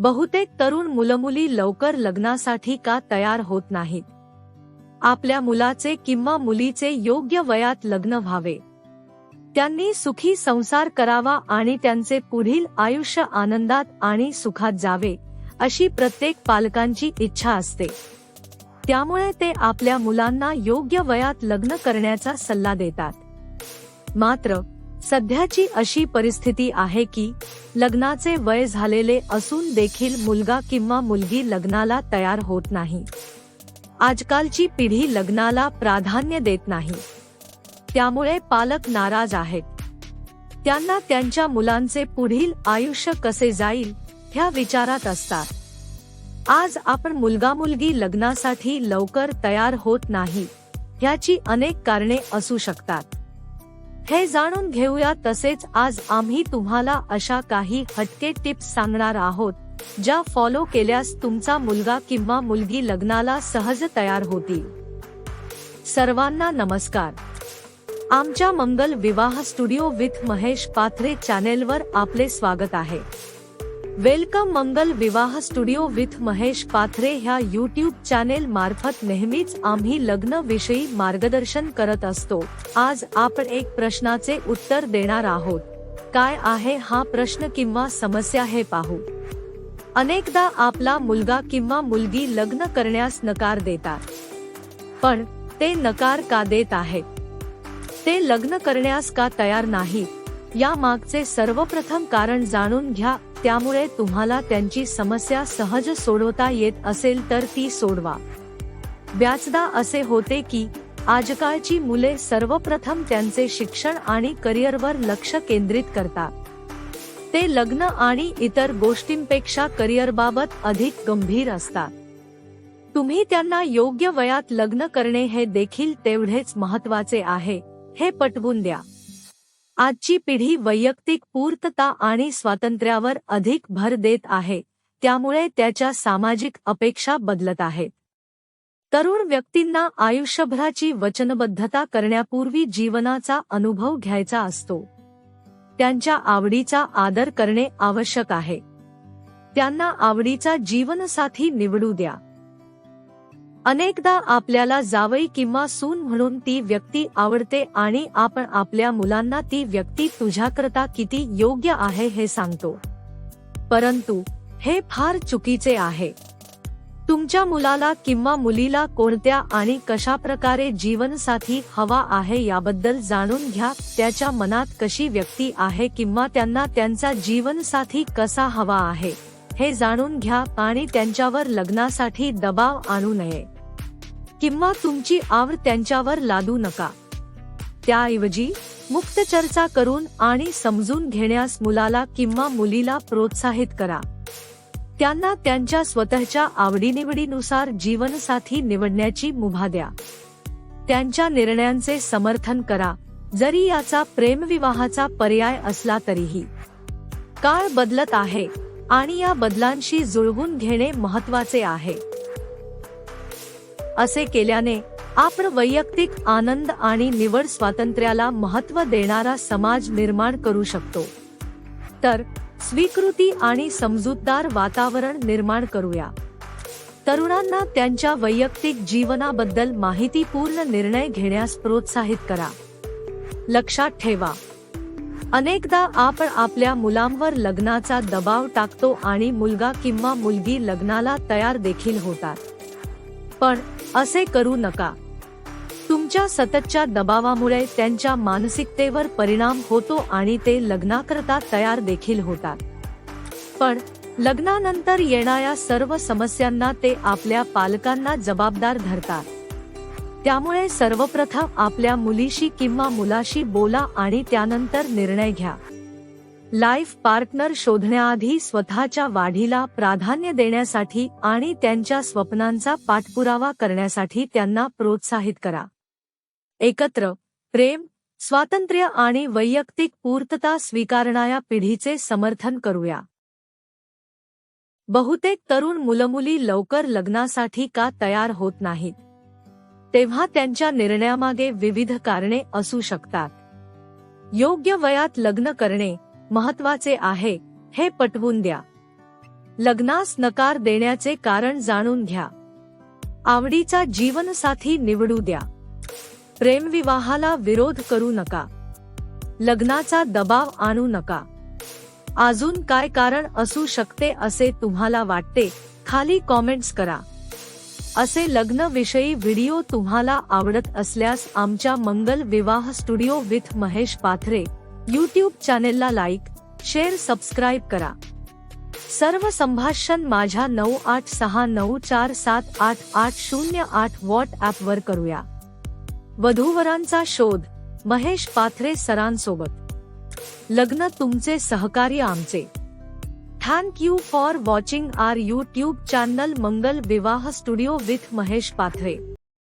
बहुतेक तरुण मुलमुली लवकर लग्नासाठी का तयार होत नाहीत? आपल्या मुलाचे किंवा मुलीचे योग्य वयात लग्न व्हावे. त्यांनी सुखी संसार करावा आणि त्यांचे पुढील आयुष्य आनंदात आणि सुखात जावे अशी प्रत्येक पालकांची इच्छा असते. त्यामुळे ते आपल्या मुलांना योग्य वयात लग्न करण्याचा सल्ला देतात. मात्र सध्याची अशी परिस्थिती आहे की लग्नाचे वय झालेले असून देखील मुलगा किंवा मुलगी लग्नाला तयार होत नाही. आजकालची पिढी लग्नाला प्राधान्य देत नाही. त्यामुळे पालक नाराज आहेत. त्यांना त्यांच्या मुलांचे पुढील आयुष्य कसे जाईल ह्या विचारात असतात. आज आपण मुलगा मुलगी लग्नासाठी लवकर तयार होत नाही ह्याची अनेक कारणे असू शकतात. हे जाणून घेऊया तसेच आज आम्ही तुम्हाला अशा काही हटके टिप्स सांगणार आहोत ज्या फॉलो केल्यास तुमचा मुलगा किंवा मुलगी लग्नाला सहज तयार होतील. सर्वांना नमस्कार. आमच्या मंगल विवाह स्टुडिओ विथ महेश पाथरे चॅनेलवर आपले स्वागत आहे. Welcome Mangal Vivah studio with Mahesh Pathare ह्या यूट्यूब चॅनेल मार्फत नेहमीच आम्ही लग्न विषयी मार्गदर्शन करत असतो. आज आपण एक प्रश्नाचे उत्तर देणार आहोत. काय आहे हा प्रश्न किंवा समस्या हे पाहू. अनेकदा आपला मुलगा किंवा मुलगी लग्न करण्यास नकार देतात. पण ते नकार का देत आहे ते लग्न करण्यास का तयार नाही या मागचे सर्वप्रथम कारण जाणून घ्या. त्यामुळे तुम्हाला त्यांची समस्या सहज सोडवता येत असेल तर ती सोडवा. व्याचदा असे होते की आजकालची मुले सर्वप्रथम त्यांचे शिक्षण आणि करिअरवर लक्ष केंद्रित करतात. ते लग्न आणि इतर गोष्टींपेक्षा करिअरबाबत अधिक गंभीर असतात. तुम्ही त्यांना योग्य वयात लग्न करणे हे देखील तेवढेच महत्त्वाचे आहे हे पटवून द्या. आजची पिढी वैयक्तिक पूर्तता आणि स्वातंत्र्यावर अधिक भर देत आहे त्यामुळे त्याच्या सामाजिक अपेक्षा बदलत आहेत. तरुण व्यक्तींना आयुष्यभराची वचनबद्धता करण्यापूर्वी जीवनाचा अनुभव घ्यायचा असतो. त्यांच्या आवडीचा आदर करणे आवश्यक आहे. त्यांना आवडीचा जीवनसाथी निवडू द्या. अनेकदा आपल्याला जावई किंवा सून म्हणून ती व्यक्ती आवडते आणि आपण आपल्या मुलांना ती व्यक्ती तुझ्याकरता किती योग्य आहे हे सांगतो. परंतु हे फार चुकीचे आहे. तुमच्या मुलाला किंवा मुलीला कोणत्या आणि कशा प्रकारे जीवनसाथी हवा आहे याबद्दल जाणून घ्या त्याच्या मनात कशी व्यक्ती आहे किंवा त्यांना त्यांचा जीवनसाथी कसा हवा आहे. हे जाणून घ्या आणि त्यांच्यावर लग्नासाठी दबाव आणू नये. किंवा तुमची आवड त्यांच्यावर लादू नका. त्याऐवजी मुक्त चर्चा करून आणि समजून घेण्यास मुलाला किंवा मुलीला प्रोत्साहित करा. त्यांना त्यांच्या स्वतःच्या आवडीनिवडीनुसार जीवनसाथी निवडण्याची मुभा द्या. त्यांच्या निर्णयांचे समर्थन करा. जरी याचा प्रेमविवाहाचा पर्याय असला तरीही. काळ बदलत आहे. आणि या बदलांशी जुळवून घेणे महत्त्वाचे आहे. असे केल्याने आपण वैयक्तिक आनंद आणि निवड स्वातंत्र्याला महत्त्व देणारा समाज निर्माण करू शकतो. तर स्वीकृती आणि समजूतदार वातावरण निर्माण करूया. तरुणांना त्यांच्या वैयक्तिक जीवनाबद्दल माहितीपूर्ण निर्णय घेण्यास प्रोत्साहित करा. लक्षात ठेवा अनेकदा आपण आपल्या मुलांवर लग्नाचा दबाव टाकतो आणि मुलगा किंवा मुलगी लग्नाला तयार देखील होतात. पण असे करू नका. तुमच्या सततच्या दबावामुळे त्यांच्या मानसिकतेवर परिणाम होतो आणि ते लग्नाकरता तयार देखील होतात. पण लग्नानंतर येणाऱ्या सर्व समस्यांना ते आपल्या पालकांना जबाबदार धरतात. त्यामुळे सर्वप्रथम आपल्या मुलीशी किंवा मुलाशी बोला आणि त्यानंतर निर्णय घ्या. लाईफ पार्टनर शोधण्याआधी स्वतःच्या वाढीला प्राधान्य देण्यासाठी आणि त्यांच्या स्वप्नांचा पाठपुरावा करण्यासाठी त्यांना प्रोत्साहित करा. एकत्र प्रेम स्वातंत्र्य आणि वैयक्तिक पूर्तता स्वीकारणाऱ्या पिढीचे समर्थन करूया. बहुतेक तरुण मुलमुली लवकर लग्नासाठी का तयार होत नाहीत? तेव्हा त्यांच्या निर्णयामागे विविध कारणे असू शकतात. योग्य वयात लग्न करणे महत्त्वाचे आहे हे पटवून द्या. लग्नास नकार देण्याचे कारण जाणून घ्या. आवडीचा जीवनसाथी निवडू द्या. प्रेमविवाहाला विरोध करू नका. लग्नाचा दबाव आणू नका. अजून काय कारण असू शकते असे तुम्हाला वाटते खाली कॉमेंट्स करा. असे लग्न विषयी व्हिडिओ तुम्हाला आवडत असल्यास आमच्या Mangal Vivah studio with Mahesh Pathre YouTube चॅनेलला लाईक शेअर सबस्क्राईब करा. सर्व संभाषण माझ्या नऊ आठ सहा नऊ चार सात आठ आठ शून्य आठ व्हॉट्सॲप वर करूया. वधूवरांचा शोध महेश पाथरे सरांसोबत. लग्न तुमचे सहकार्य आमचे. Thank you for watching our YouTube channel Mangal Vivah studio with Mahesh Pathare